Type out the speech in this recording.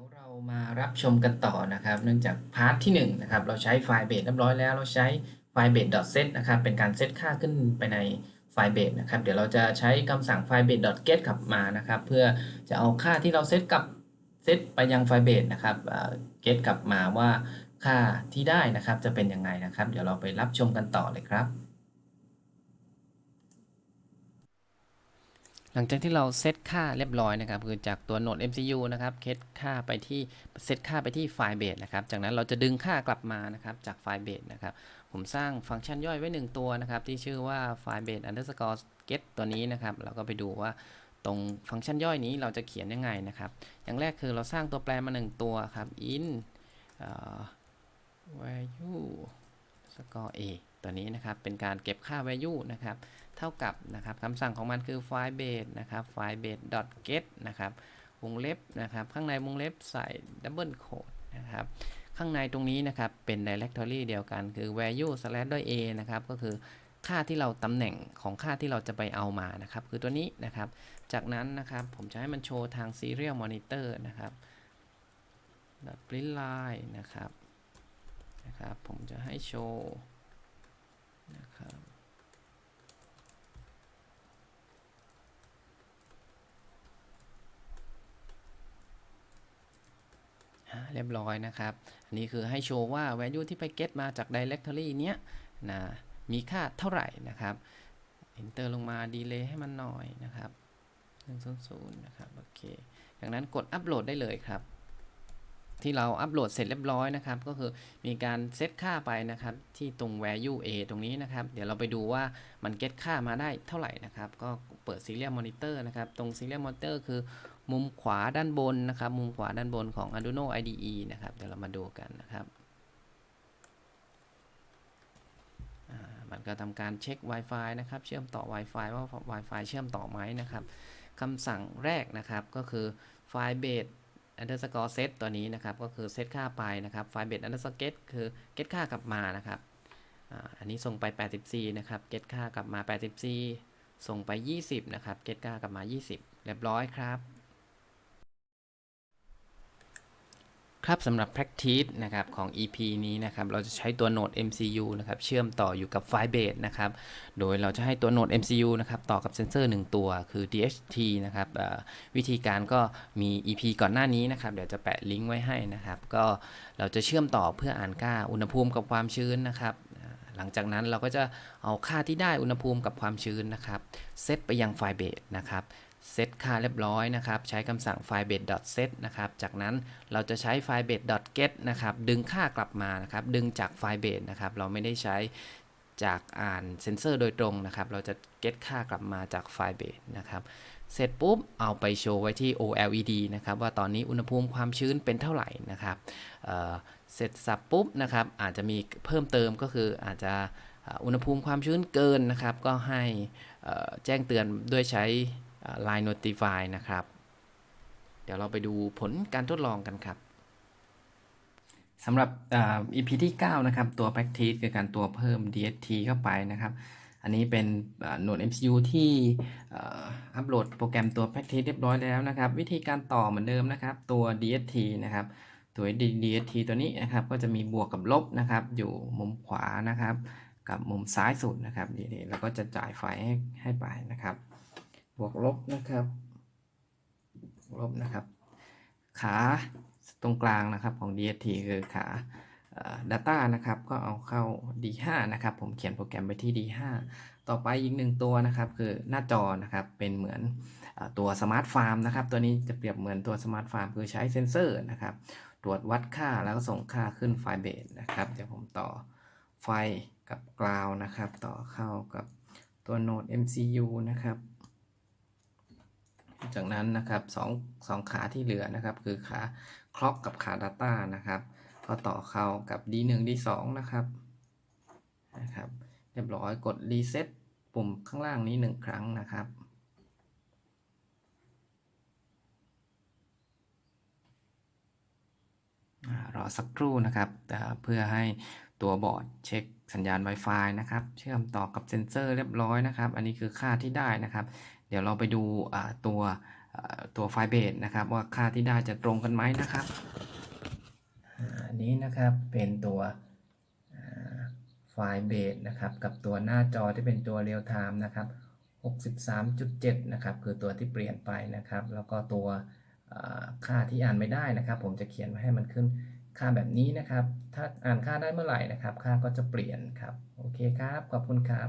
ยวเรามารับชมกันต่อนะครับ เนื่องจากพาร์ทที่1นะครับเราใช้ไฟล์เบสเรียบร้อยแล้วเราใช้ไฟล์ base set นะครับเป็นการเซตค่าขึ้นไปในไฟล์เบสนะครับเดี๋ยวเราจะใช้คำสั่งไฟล์ base get กลับมานะครับ เพื่อจะเอาค่าที่เราเซตกับเซตไปยังไฟล์เบสนะครับเอ่อ get กลับมาว่าค่าที่ได้นะครับจะเป็นยังไงนะครับ เดี๋ยวเราไปรับชมกันต่อเลยครับ หลังจากที่เราเซตค่าเรียบร้อยนะครับ คือจากตัวโหนด MCU นะครับเซตค่าไปที่เซตค่าไปที่ไฟล์เบสนะครับ จากนั้นเราจะดึงค่ากลับมานะครับจากไฟล์เบสนะครับ ผมสร้างฟังก์ชันย่อยไว้หนึ่งตัวนะครับ ที่ชื่อว่าไฟล์ base underscore get ตัวนี้นะครับ เราก็ไปดูว่าตรงฟังก์ชันย่อยนี้เราจะเขียนยังไงนะครับ อย่างแรกคือเราสร้างตัวแปรมาหนึ่งตัวครับ in value score a ตัวนี้นะครับเป็นการเก็บค่า value นะครับเท่ากับนะครับคำสั่งของมันคือ file base นะครับ file base get นะครับวงเล็บนะครับข้างในวงเล็บใส่ double quote นะครับข้างในตรงนี้นะครับเป็น directory เดียวกันคือ value slash ด้วย a นะครับก็คือค่าที่เราตำแหน่งของค่าที่เราจะไปเอามานะครับ คือตัวนี้นะครับ จากนั้นนะครับผมจะให้มันโชว์ทาง serial monitor นะครับ print line นะครับนะครับ ผมจะให้โชว์ นะครับเรียบร้อยนะครับ อันนี้คือให้โชว์ว่า value ที่ไป get มาจาก directory เนี้ยนะมีค่าเท่าไหร่นะครับ enter ลงมา delay ให้มันหน่อยนะครับ100นะครับ โอเค จากนั้นกดอัปโหลดได้เลยครับ ที่เราอัปโหลดเสร็จเรียบร้อยนะครับ ก็คือมีการเซตค่าไปนะครับ ที่ตรง value a ตรงนี้นะครับ เดี๋ยวเราไปดูว่ามัน get ค่ามาได้เท่าไหร่นะครับ ก็เปิด serial monitor นะครับ ตรง serial monitor คือมุมขวาด้านบนนะครับ มุมขวาด้านบนของ Arduino IDE นะครับ เดี๋ยวเรามาดูกันนะครับ มันก็ทำการเช็ค Wi-Fi นะครับ เชื่อมต่อ Wi-Fi ว่า Wi-Fi เชื่อมต่อไหมนะครับคำสั่งแรกนะครับก็คือ file base underscore set ตัวนี้นะครับ ก็คือเซตค่าไปนะครับ file base underscore get คือ get ค่ากลับมานะครับ อันนี้ส่งไป 84 นะครับ get ค่ากลับมา 84 ส่งไป 20 นะครับ get ค่ากลับมา 20 เรียบร้อยครับ ครับสำหรับ practice นะครับของ EP นี้นะครับเราจะใช้ตัวโหนด MCU นะครับเชื่อมต่ออยู่กับไฟล์ base นะครับโดยเราจะให้ตัวโหนด MCU นะครับต่อกับเซนเซอร์ 1 ตัวคือ DHT นะครับวิธีการก็มี EP ก่อนหน้านี้นะครับเดี๋ยวจะแปะลิงก์ไว้ให้นะครับก็เราจะเชื่อมต่อเพื่ออ่านค่าอุณหภูมิกับความชื้นนะครับหลังจากนั้นเราก็จะเอาค่าที่ได้อุณหภูมิกับความชื้นนะครับเซตไปยังไฟล์ base นะครับ เซตค่าเรียบร้อยนะครับ ใช้คำสั่ง file base set นะครับ จากนั้นเราจะใช้ file base get นะครับ ดึงค่ากลับมานะครับ ดึงจากไฟล์ base นะครับ เราไม่ได้ใช้จากอ่านเซนเซอร์โดยตรงนะครับ เราจะ get ค่ากลับมาจากไฟล์ base นะครับ เสร็จปุ๊บ เอาไปโชว์ไว้ที่ OLED นะครับ ว่าตอนนี้อุณหภูมิความชื้นเป็นเท่าไหร่นะครับเเสร็จสับปุ๊บนะครับ อาจจะมีเพิ่มเติมก็คืออาจจะอุณหภูมิความชื้นเกินนะครับ ก็ให้แจ้งเตือนด้วยใช้ Line Notify นะครับ เดี๋ยวเราไปดูผลการทดลองกันครับสำหรับอ่า EP ที่ 9 นะครับ ตัว Practice คือการตัวเพิ่ม DST เข้าไปนะครับ อันนี้เป็นอ่าโหนด MCU ที่อัปโหลดโปรแกรมตัว Practice เรียบร้อยแล้วนะครับ วิธีการต่อเหมือนเดิมนะครับ ตัว DST นะครับตัว DST ตัวนี้นะครับ ก็จะมีบวกกับลบนะครับ อยู่มุมขวานะครับ กับมุมซ้ายสุดนะครับนี่ๆแล้วก็จะจ่ายไฟให้ให้ไปนะครับ วกลบนะครับลบนะครับ ขาตรงกลางนะครับของ DST คือขา data นะครับ ก็เอาเข้า D5 นะครับ ผมเขียนโปรแกรมไปที่ D5 ต่อไปอีกหนึ่งตัวนะครับ คือหน้าจอนะครับ เป็นเหมือนตัวสมาร์ทฟาร์มนะครับ ตัวนี้จะเปรียบเหมือนตัวสมาร์ทฟาร์มคือใช้เซนเซอร์นะครับ ตรวจวัดค่าแล้วก็ส่งค่าขึ้นไฟล์เบสนะครับ เดี๋ยวผมต่อไฟกับกราวนะครับ ต่อเข้ากับตัวโนด MCU นะครับ จากนั้นนะครับสองสองขาที่เหลือนะครับ คือขาคล็อกกับขา Data นะครับ ก็ต่อเข้ากับ D1 D2 นะครับนะครับ เรียบร้อยกด Reset ปุ่มข้างล่างนี้หนึ่งครั้งนะครับรอสักครู่นะครับเพื่อให้ตัวบอร์ดเช็คสัญญาณ Wi-Fi นะครับ เชื่อมต่อกับเซ็นเซอร์เรียบร้อยนะครับ อันนี้คือค่าที่ได้นะครับ เดี๋ยวเราไปดูตัวตัวไฟเบสนะครับ ว่าค่าที่ได้จะตรงกันไหมนะครับอันนี้นะครับเป็นตัวไฟเบสนะครับกับตัวหน้าจอที่เป็นตัวเรียลไทม์นะครับ 63.7 นะครับ คือตัวที่เปลี่ยนไปนะครับ แล้วก็ตัวค่าที่อ่านไม่ได้นะครับ ผมจะเขียนไว้ให้มันขึ้นค่าแบบนี้นะครับ ถ้าอ่านค่าได้เมื่อไหร่นะครับ ค่าก็จะเปลี่ยนครับ โอเคครับ ขอบคุณครับ